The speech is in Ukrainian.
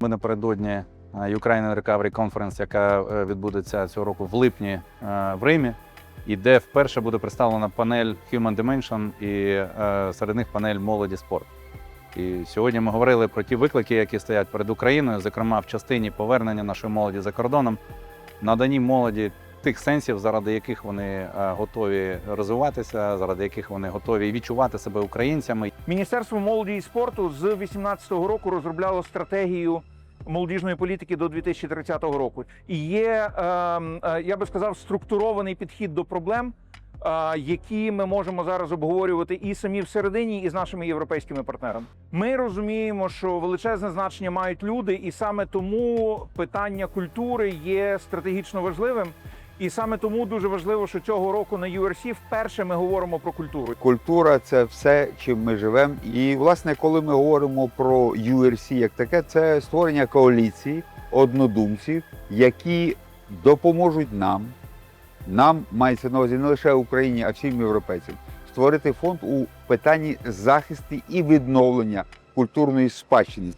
Ми напередодні е, Ukraine Recovery Conference, яка е, відбудеться цього року в липні е, в Римі, і де вперше буде представлена панель Human Dimension і серед них панель молоді спорт. І сьогодні ми говорили про ті виклики, які стоять перед Україною, зокрема в частині повернення нашої молоді за кордоном, наданні молоді тих сенсів, заради яких вони готові розвиватися, заради яких вони готові відчувати себе українцями. Міністерство молоді і спорту з 2018 року розробляло стратегію молодіжної політики до 2030 року. І є, ем, е, я би сказав, структурований підхід до проблем, е, які ми можемо зараз обговорювати і самі всередині, і з нашими європейськими партнерами. Ми розуміємо, що величезне значення мають люди, і саме тому питання культури є стратегічно важливим. І саме тому дуже важливо, що цього року на URC вперше ми говоримо про культуру. Культура це все, чим ми живемо. І власне, коли ми говоримо про URC як таке, це створення коаліції однодумців, які допоможуть нам. Нам мається на увазі не лише Україні, а всім європейцям створити фонд у питанні захисту і відновлення культурної спадщини.